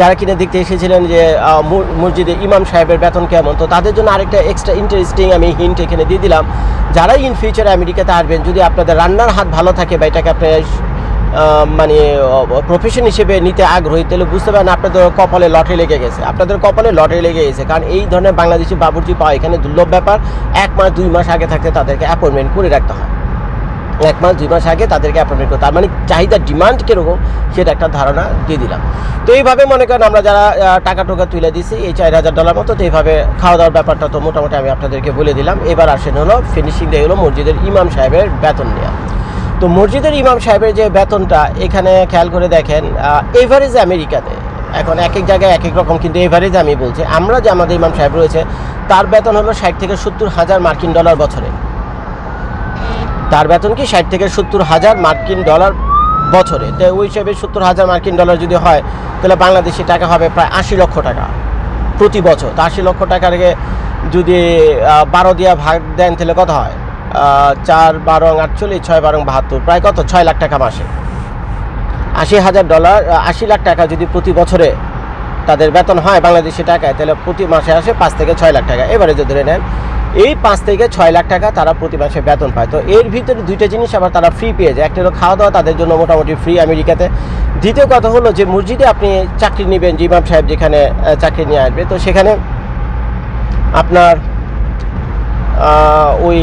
যারা কিনে দেখতে এসেছিলেন যে মসজিদে ইমাম সাহেবের বেতন কেমন, তো তাদের জন্য আরেকটা এক্সট্রা ইন্টারেস্টিং আমি হিন্ট এখানে দিয়ে দিলাম। যারা ইন ফিউচারে আমেরিকাতে আসবেন, যদি আপনাদের রান্নার হাত ভালো থাকে বা এটাকে আপনার মানে প্রফেশন হিসেবে নিতে আগ্রহী, তাহলে বুঝতে পারেন আপনাদের কপালে লটারি লেগে গেছে। আপনাদের কপালে লটারি লেগে গেছে, কারণ এই ধরনের বাংলাদেশি বাবুর্চি পাওয়া এখানে দুর্লভ ব্যাপার। এক মাস, দুই মাস আগে থাকতে তাদেরকে অ্যাপয়েন্টমেন্ট করে রাখতে হয়। এক মাস, দুই মাস আগে তাদেরকে অ্যাপয়েন্টমেন্ট করতে। তার মানে চাহিদার ডিমান্ড কীরকম সেটা একটা ধারণা দিয়ে দিলাম। তো এইভাবে মনে করেন আমরা যারা টাকা টোকা তুলে দিছি, এই চার হাজার ডলার মতো, তো এইভাবে খাওয়া দাওয়ার ব্যাপারটা তো মোটামুটি আমি আপনাদেরকে বলে দিলাম। এবার আসেন হলো ফিনিশিং ডে হলো মসজিদের ইমাম সাহেবের বেতন নেওয়া তো মসজিদের ইমাম সাহেবের যে বেতনটা, এখানে খেয়াল করে দেখেন এভারেজ আমেরিকাতে, এখন এক এক জায়গায় এক এক রকম, কিন্তু এভারেজ আমি বলছি, আমরা যে আমাদের ইমাম সাহেব রয়েছে, তার বেতন হলো ষাট থেকে সত্তর হাজার মার্কিন ডলার বছরে। তার বেতন কি ষাট থেকে সত্তর হাজার মার্কিন ডলার বছরে? তো ওই হিসেবে সত্তর হাজার মার্কিন ডলার যদি হয়, তাহলে বাংলাদেশি টাকা হবে প্রায় আশি লক্ষ টাকা প্রতি বছর। তো আশি লক্ষ টাকাকে যদি বারো দিয়া ভাগ দেন, তাহলে কত হয়? চার বারো আটচল্লিশ, ছয় বারো বাহাত্তর, প্রায় কত? ছয় লাখ টাকা মাসে। আশি হাজার ডলার আশি লাখ টাকা যদি প্রতি বছরে তাদের বেতন হয় বাংলাদেশি টাকায়, তাহলে প্রতি মাসে আসে পাঁচ থেকে ছয় লাখ টাকা। এবারে যদি ধরে নেন এই পাঁচ থেকে ছয় লাখ টাকা তারা প্রতি মাসে বেতন পায়। তো এর ভিতরে দুইটা জিনিস আবার তারা ফ্রি পেয়ে যায়। একটা হলো খাওয়া দাওয়া, তাদের জন্য মোটামুটি ফ্রি আমেরিকাতে। দ্বিতীয় কথা হলো যে, মসজিদে আপনি চাকরি নেবেন, যে ইমাম সাহেব যেখানে চাকরি নিয়ে আসবে, তো সেখানে আপনার ওই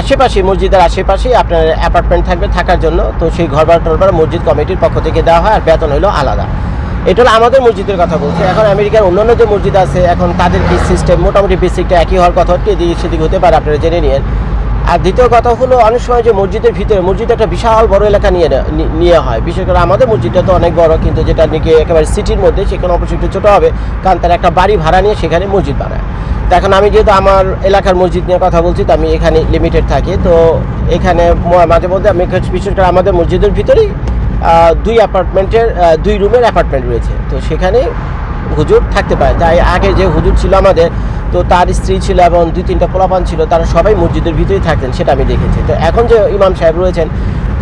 আশেপাশে, মসজিদের আশেপাশে আপনার অ্যাপার্টমেন্ট থাকবে থাকার জন্য। তো সেই ঘর ভাড়া টর মসজিদ কমিটির পক্ষ থেকে দেওয়া হয় আর বেতন হলো আলাদা। এটা হলো আমাদের মসজিদের কথা বলছে। এখন আমেরিকার অন্যান্য যে মসজিদ আছে, এখন তাদের কি সিস্টেম মোটামুটি বেসিকটা একই হওয়ার কথা হচ্ছে এদিক সেদিক হতে পারে আপনারা জেনে নিন আর দ্বিতীয় কথা হলো, অনেক সময় যে মসজিদের ভিতরে, মসজিদ একটা বিশাল বড় এলাকা নিয়ে নেয়- হয়। বিশেষ করে আমাদের মসজিদটা তো অনেক বড়, কিন্তু যেটা নাকি একেবারে সিটির মধ্যে, সেখানে অবশ্যই একটু ছোটো হবে, কারণ তারা একটা বাড়ি ভাড়া নিয়ে সেখানে মসজিদ বানায়। তো এখন আমি যেহেতু আমার এলাকার মসজিদ নিয়ে কথা বলছি, তো আমি এখানে লিমিটেড থাকি। তো এখানে মাঝে মধ্যে আমি বিশেষ করে আমাদের মসজিদের ভিতরেই দুই অ্যাপার্টমেন্টের দুই রুমের অ্যাপার্টমেন্ট রয়েছে। তো সেখানে হুজুর থাকতে পারে। তাই আগে যে হুজুর ছিল আমাদের, তো তার স্ত্রী ছিল এবং দুই তিনটা পোলাপান ছিল, তারা সবাই মসজিদের ভিতরেই থাকতেন, সেটা আমি দেখেছি। তো এখন যে ইমাম সাহেব রয়েছেন,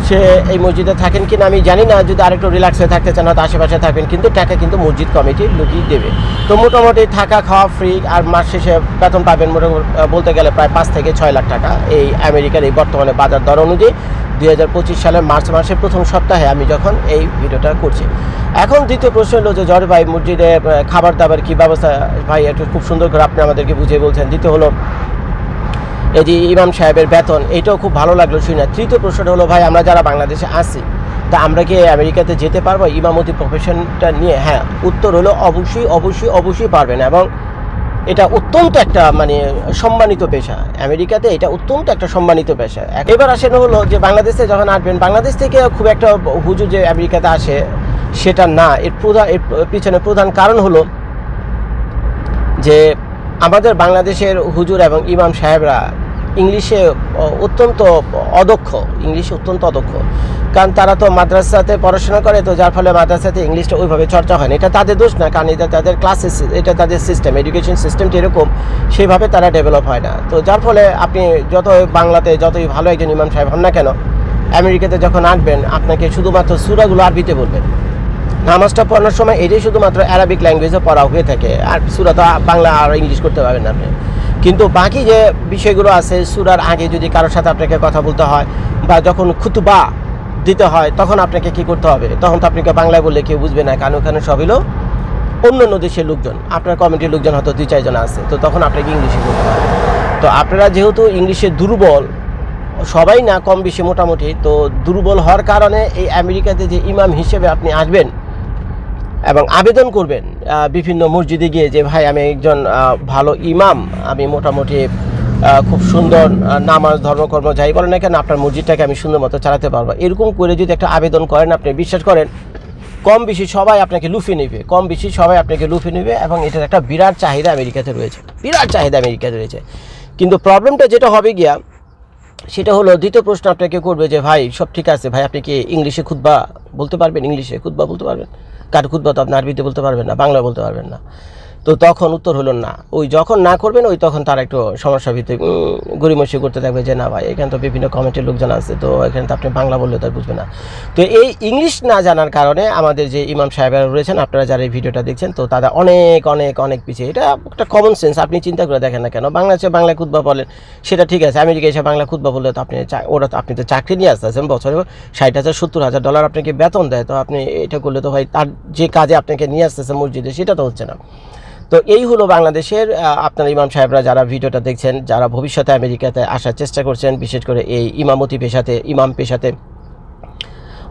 সে এই মসজিদে থাকেন কিনা আমি জানি না। যদি আরেকটু রিল্যাক্স হয়ে থাকতে চান, হয়তো আশেপাশে থাকবেন, কিন্তু টাকা কিন্তু মসজিদ কমিটির লোকই দেবে। তো মোটামুটি থাকা, খাওয়া ফ্রি আর মাস শেষে বেতন পাবেন মোটামুটি বলতে গেলে প্রায় পাঁচ থেকে ছয় লাখ টাকা এই আমেরিকার এই বর্তমানে বাজার দর অনুযায়ী। দুই হাজার পঁচিশ সালের মার্চ মাসের প্রথম সপ্তাহে আমি যখন এই ভিডিওটা করছি। এখন দ্বিতীয় প্রশ্ন হলো যে জর্জ ভাই মসজিদে খাবার দাবার কী ব্যবস্থা? ভাই, একটু খুব সুন্দর করে আপনি আমাদেরকে বুঝিয়ে বলছেন। দ্বিতীয় হলো, এই যে ইমাম সাহেবের বেতন, এটাও খুব ভালো লাগল শুনে। তৃতীয় প্রশ্নটা হলো, ভাই, আমরা যারা বাংলাদেশে আসি তা আমরা কি আমেরিকাতে যেতে পারব? ইমামতি প্রফেশনটা নিয়ে হ্যাঁ উত্তর হলো অবশ্যই অবশ্যই অবশ্যই পারবেন এবং এটা অত্যন্ত একটা মানে সম্মানিত পেশা। আমেরিকাতে এটা অত্যন্ত একটা সম্মানিত পেশা। এবার আসেন হলো যে বাংলাদেশে যখন আসবেন, বাংলাদেশ থেকে খুব একটা হুজুর যে আমেরিকাতে আসে, সেটা না। এর প্রধান, এর পিছনে প্রধান কারণ হলো যে আমাদের বাংলাদেশের হুজুর এবং ইমাম সাহেবরা ইংলিশে অত্যন্ত অদক্ষ, ইংলিশে অত্যন্ত অদক্ষ। কারণ তারা তো মাদ্রাসাতে পড়াশোনা করে, তো যার ফলে মাদ্রাসাতে ইংলিশটা ওইভাবে চর্চা হয় না। এটা তাদের দোষ না, কারণ এটা তাদের ক্লাসেস এটা তাদের সিস্টেম এডুকেশন সিস্টেমটা এরকম সেইভাবে তারা ডেভেলপ হয় না। তো যার ফলে আপনি যত বাংলাতে যতই ভালো একজন ইমাম সাহেব হন না কেন, আমেরিকাতে যখন আসবেন, আপনাকে শুধুমাত্র সুরাগুলো আরবিতে বলবেন। নামাজটা পড়ানোর সময় এটাই শুধুমাত্র অ্যারাবিক ল্যাঙ্গুয়েজে পড়া হয়ে থাকে, আর সুরা তো বাংলা আর ইংলিশ করতে পারবেন আপনি। কিন্তু বাকি যে বিষয়গুলো আছে, সুরার আগে যদি কারোর সাথে আপনাকে কথা বলতে হয় বা যখন খুতুবা দিতে হয়, তখন আপনাকে কি করতে হবে? তখন তো আপনাকে বাংলায় বললে কেউ বুঝবে না কারণ ওখানে সব হলো অন্য অন্য দেশের লোকজন। আপনার কমিটির লোকজন হয়তো দুই, চারজন আছে, তো তখন আপনাকে ইংলিশে বলতে হবে তো আপনারা যেহেতু ইংলিশে দুর্বল, সবাই না কম বেশি মোটামুটি, তো দুর্বল হওয়ার কারণে এই আমেরিকাতে যে ইমাম হিসেবে আপনি আসবেন এবং আবেদন করবেন বিভিন্ন মসজিদে গিয়ে যে, ভাই, আমি একজন ভালো ইমাম, আমি মোটামুটি খুব সুন্দর নামাজ, ধর্মকর্ম যাই বলেন না কেন, আপনার মসজিদটাকে আমি সুন্দর মতো চালাতে পারব। এরকম করে যদি একটা আবেদন করেন, আপনি বিশ্বাস করেন, কম বেশি সবাই আপনাকে লুফে নেবে, কম বেশি সবাই আপনাকে লুফে নেবে এবং এটার একটা বিরাট চাহিদা আমেরিকাতে রয়েছে, বিরাট চাহিদা আমেরিকাতে রয়েছে। কিন্তু প্রবলেমটা যেটা হবে গিয়া, সেটা হলো দ্বিতীয় প্রশ্ন আপনাকে করবে যে, ভাই, সব ঠিক আছে, ভাই, আপনি কি ইংলিশে খুতবা বলতে পারবেন, ইংলিশে, খুতবা বলতে পারবেন। কার খুতবা তো আপনি আরবিতে বলতে পারবেন না বাংলা বলতে পারবেন না। তো তখন উত্তর হলো না। ওই যখন না করবেন, ওই তখন তার একটু সমস্যা ভিত্তিক গরিমসি করতে থাকবে যে, না ভাই, এখানে তো বিভিন্ন কমিটির লোকজন আছে, তো এখানে তো আপনি বাংলা বললে তো বুঝবে না। তো এই ইংলিশ না জানার কারণে আমাদের যে ইমাম সাহেবরা রয়েছেন, আপনারা যারা এই ভিডিওটা দেখছেন, তো তারা অনেক অনেক অনেক পিছিয়ে। এটা একটা কমন সেন্স আপনি চিন্তা করে দেখেন না কেন? বাংলাদেশে বাংলা খুদবা বলেন সেটা ঠিক আছে। আমেরিকা এসে বাংলা খুদবা বললে তো আপনি ওরা তো, আপনি তো চাকরি নিয়ে আসতে আছেন বছরে, ষাট হাজার, সত্তর হাজার ডলার আপনাকে বেতন দেয়, তো আপনি এটা করলে তো ভাই তার যে কাজে আপনাকে নিয়ে আসতেছে মসজিদে, সেটা তো হচ্ছে না। তো এই হলো বাংলাদেশের আপনার ইমাম সাহেবরা যারা ভিডিওটা দেখছেন, যারা ভবিষ্যতে আমেরিকাতে আসার চেষ্টা করছেন, বিশেষ করে এই ইমামতি পেশাতে, ইমাম পেশাতে,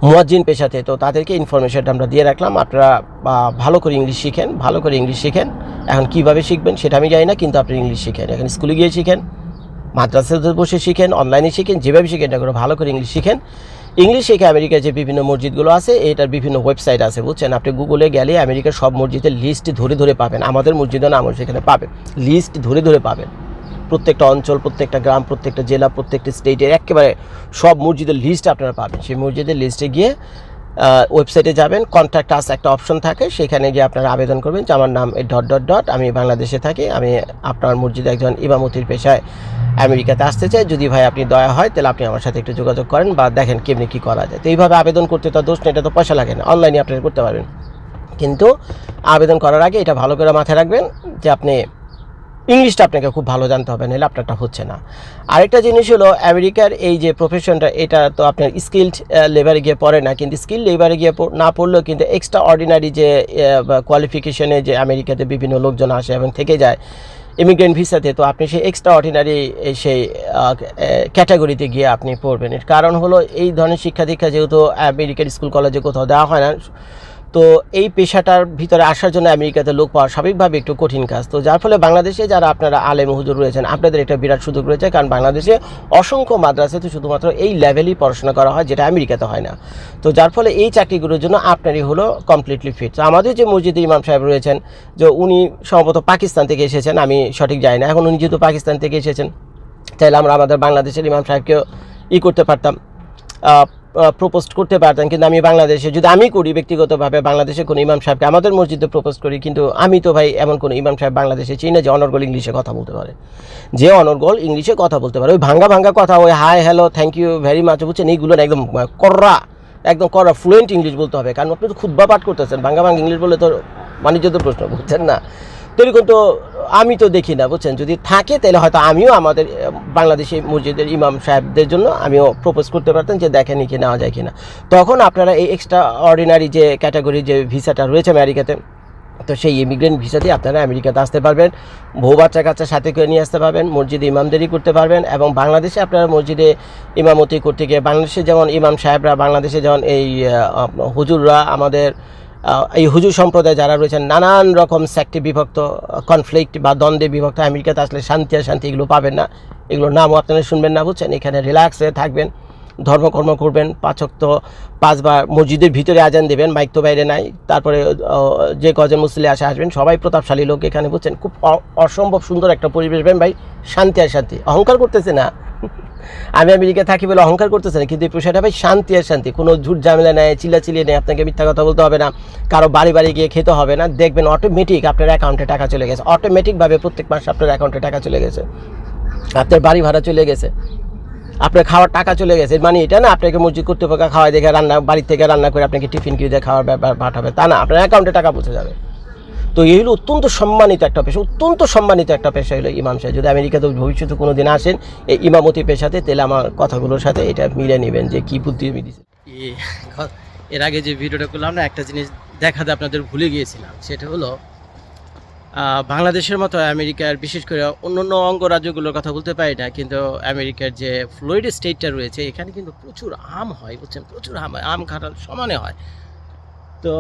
মুয়াজ্জিন পেশাতে, তো তাদেরকে ইনফরমেশনটা আমরা দিয়ে রাখলাম। আপনারা ভালো করে ইংলিশ শিখেন, ভালো করে ইংলিশ শিখেন। এখন কীভাবে শিখবেন সেটা আমি জানি না, কিন্তু আপনি ইংলিশ শিখেন। এখন স্কুলে গিয়ে শিখেন, মাদ্রাসাতে বসে শিখেন অনলাইনে শিখেন, যেভাবে শিখেন, এটা করে ভালো করে ইংলিশ শিখেন। ইংলিশ শিখে আমেরিকার যে বিভিন্ন মসজিদগুলো আছে, এটার বিভিন্ন ওয়েবসাইট আছে, বুঝছেন? আপনি গুগলে গেলে আমেরিকার সব মসজিদের লিস্ট ধরে ধরে পাবেন। আমাদের মসজিদও নাম সেখানে পাবেন। লিস্ট ধরে ধরে পাবেন। প্রত্যেকটা অঞ্চল, প্রত্যেকটা গ্রাম, প্রত্যেকটা জেলা, প্রত্যেকটা স্টেটের একেবারে সব মসজিদের লিস্ট আপনারা পাবেন। সেই মসজিদের লিস্টে গিয়ে ওয়েবসাইটে যাবেন কন্ট্যাক্ট আস একটা অপশন থাকে, সেখানে গিয়ে আপনারা আবেদন করবেন যে আমার নাম ডট ডট ডট, আমি বাংলাদেশে থাকি, আমি আপনার মসজিদে একজন ইমামতির পেশায় আমেরিকাতে আসতে চাই। যদি ভাই আপনি দয়া হয়, তাহলে আপনি আমার সাথে একটু যোগাযোগ করেন বা দেখেন কেমনি কী করা যায়। তো এইভাবে আবেদন করতে তো দোষ নেই, এটা তো পয়সা লাগে না। অনলাইনে আপনারা করতে পারবেন। কিন্তু আবেদন করার আগে এটা ভালো করে মাথায় রাখবেন যে আপনি ইংলিশটা আপনাকে খুব ভালো জানতে হবে, নাহলে আপনারটা হচ্ছে না। আরেকটা জিনিস হলো, আমেরিকার এই যে প্রফেশনটা এটা তো আপনার স্কিল্ড লেবারে গিয়ে পড়ে না, কিন্তু স্কিল লেবারে গিয়ে না পড়লেও কিন্তু এক্সট্রা অর্ডিনারি যে কোয়ালিফিকেশনে যে আমেরিকাতে বিভিন্ন লোকজন আসে এবং থেকে যায় ইমিগ্রেন্ট ভিসাতে তো আপনি সেই এক্সট্রা অর্ডিনারি সেই ক্যাটাগরিতে গিয়ে আপনি পড়বেন। এর কারণ হলো, এই ধরনের শিক্ষা দীক্ষা যেহেতু আমেরিকার স্কুল কলেজে কোথাও দেওয়া হয় না তো এই পেশাটার ভিতরে আসার জন্য আমেরিকাতে লোক পাওয়া স্বাভাবিকভাবে একটু কঠিন কাজ। তো যার ফলে বাংলাদেশে যারা আপনারা আলেম হুজুর রয়েছেন, আপনাদের একটা বিরাট সুযোগ রয়েছে, কারণ বাংলাদেশে অসংখ্য মাদ্রাসাতে শুধুমাত্র এই লেভেলই পড়াশোনা করা হয়, যেটা আমেরিকাতে হয় না। তো যার ফলে এই চাকরিগুলোর জন্য আপনারই হলো কমপ্লিটলি ফিট তো আমাদের যে মসজিদে ইমাম সাহেব রয়েছেন, যে উনি সম্ভবত পাকিস্তান থেকে এসেছেন, আমি সঠিক জানি না, এখন উনি যেহেতু পাকিস্তান থেকে এসেছেন চাইলে আমরা আমাদের বাংলাদেশের ইমাম সাহেবকেও ই করতে পারতাম। প্রপোজ করতে পারতাম কিন্তু আমি বাংলাদেশে যদি আমি করি ব্যক্তিগতভাবে বাংলাদেশে কোনো ইমাম সাহেবকে আমাদের মসজিদে প্রপোজ করি, কিন্তু আমি তো ভাই এমন কোনো ইমাম সাহেব বাংলাদেশে চিনি না যে অনর্গল ইংলিশে কথা বলতে পারে। যে অনর্গল ইংলিশে কথা বলতে পারে। ওই ভাঙ্গা ভাঙ্গা কথা, ওই hi hello thank you very much বুঝছেন? এইগুলো একদম কররা একদম করা ফ্লুয়েন্ট ইংলিশ বলতে হবে। কারণ আপনি তো খুদ্া পাঠ করতেছেন। ভাঙ্গা ভাঙ্গা ইংলিশ বলে তো বাণিজ্য তো প্রশ্ন, বুঝছেন না? এরকম তো আমি তো দেখি না, বুঝছেন? যদি থাকে, তাহলে হয়তো আমিও আমাদের বাংলাদেশি মসজিদের ইমাম সাহেবদের জন্য আমিও প্রপোজ করতে পারতাম যে দেখেন কি নেওয়া যায় কিনা। তখন আপনারা এই এক্সট্রা অর্ডিনারি যে ক্যাটাগরি যে ভিসাটা রয়েছে আমেরিকাতে, তো সেই ইমিগ্রেন্ট ভিসা দিয়ে আপনারা আমেরিকাতে আসতে পারবেন বউ বাচ্চা কাচ্চা সাথে করে নিয়ে আসতে পারবেন, মসজিদে ইমামদারি করতে পারবেন, এবং বাংলাদেশে আপনারা মসজিদে ইমামতি করতে গিয়ে, বাংলাদেশে যেমন ইমাম সাহেবরা, বাংলাদেশে যেমন এই হুজুররা আমাদের এই হুজুর সম্প্রদায় যারা রয়েছেন, নানান রকম সেক্টে বিভক্ত কনফ্লিক্ট বা দ্বন্দ্বে বিভক্ত, আমেরিকাতে আসলে শান্তি আর শান্তি এগুলো পাবেন না। এগুলোর নামও আপনারা শুনবেন না, বুঝছেন? এখানে রিল্যাক্সে থাকবেন। ধর্মকর্ম করবেন পাঁচক্ত পাঁচবার মসজিদের ভিতরে আজান দেবেন, মাইক তো বাইরে নাই। তারপরে যে কজন মুসলিম আসে, আসবেন। সবাই প্রতাপশালী লোক এখানে, বুঝছেন? খুব অসম্ভব সুন্দর একটা পরিবেশ। পাবেন ভাই, শান্তি আর শান্তি। অহংকার করতেছে না। আমি আমেরিকা থাকি বলে অহংকার করতেছে না। কিন্তু এই পেশাটা, ভাই, শান্তি আর শান্তি। কোনো ঝুট ঝামেলা নেই, চিল্লাচিল্লি নেই, আপনাকে মিথ্যা কথা বলতে হবে না। কারও বাড়ি বাড়ি গিয়ে খেতে হবে না। দেখবেন অটোমেটিক আপনার অ্যাকাউন্টে টাকা চলে গেছে। অটোমেটিকভাবে প্রত্যেক মাসে আপনার অ্যাকাউন্টে টাকা চলে গেছে। আপনার বাড়ি ভাড়া চলে গেছে। আপনার খাওয়ার টাকা চলে গেছে। মানে এটা না, আপনাকে মসজিদ কর্তৃপক্ষ খাওয়াই দেখে রান্না, বাড়ি থেকে রান্না করে আপনাকে টিফিন কিনে দিয়ে খাওয়ার ব্যাপার পাঠাবে। তা না, আপনার অ্যাকাউন্টে টাকা পৌঁছে যাবে। তো এই হলো অত্যন্ত সম্মানিত একটা পেশা, অত্যন্ত সম্মানিত একটা পেশা হলো ইমাম সাহেব। যদি আমেরিকাতে ভবিষ্যতে কোনো দিন আসেন, এই ইমামতি পেশাতে, তাহলে আমার কথাগুলোর সাথে এটা মিলে নেবেন যে কী বুদ্ধি আমি দিচ্ছি এর আগে যে ভিডিওটা করলাম না, একটা জিনিস দেখাতে আপনাদের ভুলে গিয়েছিলাম, সেটা হলো বাংলাদেশের মতো আমেরিকার, বিশেষ করে অন্য অন্য অঙ্গরাজ্যগুলোর কথা বলতে পারি না, কিন্তু আমেরিকার যে ফ্লোরিড স্টেটটা রয়েছে, এখানে কিন্তু প্রচুর আম হয়, বুঝছেন? প্রচুর আম হয়, আম কাঁঠাল সমানে হয়। তো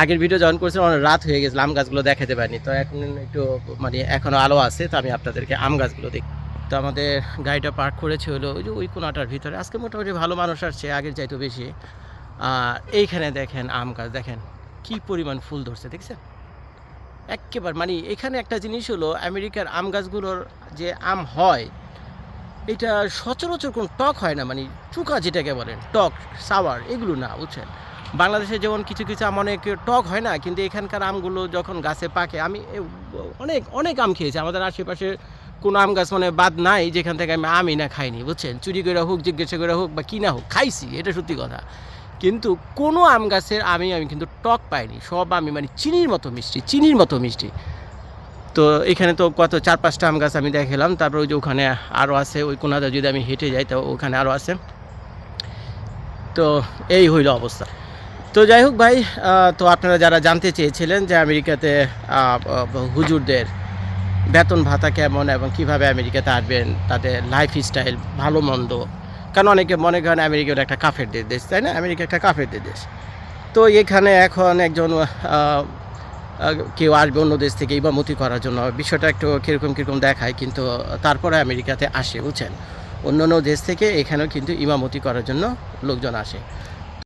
আগের ভিডিও জয়েন করেছিলাম, অনেক রাত হয়ে গেছিল, আম গাছগুলো দেখাতে পারিনি। তো এখন একটু মানে এখনও আলো আছে, তো আমি আপনাদেরকে আম গাছগুলো দেখি। তো আমাদের গাড়িটা পার্ক করেছে হলো ওই যে ওই কোনাটার ভিতরে। আজকে মোটামুটি ভালো মানুষ আসছে, আগের চাইতে বেশি। আর এইখানে দেখেন আম গাছ, দেখেন কি পরিমাণ ফুল ধরছে, দেখছেন? একেবারে মানে এখানে একটা জিনিস হলো আমেরিকার আম গাছগুলোর যে আম হয়, এটা সচরাচর কোনো টক হয় না মানে চুকা যেটাকে বলেন টক সাওয়ার, এগুলো না, বুঝছেন? বাংলাদেশে যেমন কিছু কিছু আম অনেক টক হয় না, কিন্তু এখানকার আমগুলো যখন গাছে পাকে, আমি অনেক অনেক আম খেয়েছি, আমাদের আশেপাশে কোনো আম গাছ মানে বাদ নাই, যেখান থেকে আমি আমই না খাইনি, বুঝছেন? চুরি করে হোক, জিজ্ঞাসা করে হোক বা কিনা হোক, খাইছি, এটা সত্যি কথা। কিন্তু কোনো আম গাছের আমি আমি কিন্তু টক পাইনি। সব আমি মানে চিনির মতো মিষ্টি, চিনির মতো মিষ্টি। তো এখানে তো কত চার, পাঁচটা আম গাছ আমি দেখালাম। তারপর ওই যে ওখানে আরও আছে, ওই কোনাতে যদি আমি হেঁটে যাই, তো ওখানে আরও আছে। তো এই হইল অবস্থা। তো যাই হোক ভাই তো আপনারা যারা জানতে চেয়েছিলেন যে আমেরিকাতে হুজুরদের বেতন ভাতা কেমন এবং কীভাবে আমেরিকাতে আসবেন, তাদের লাইফ স্টাইল ভালো মন্দ কারণ অনেকে মনে করেন আমেরিকার একটা কাফের দেশ, তাই না? আমেরিকা একটা কাফের দেশ। তো এখানে এখন একজন কেউ আসবে অন্য দেশ থেকে ইমামতি করার জন্য। বিষয়টা একটু কীরকম কীরকম দেখায়, কিন্তু তারপরে আমেরিকাতে আসে, বুঝছেন? অন্য অন্য দেশ থেকে এখানেও কিন্তু ইমামতি করার জন্য লোকজন আসে।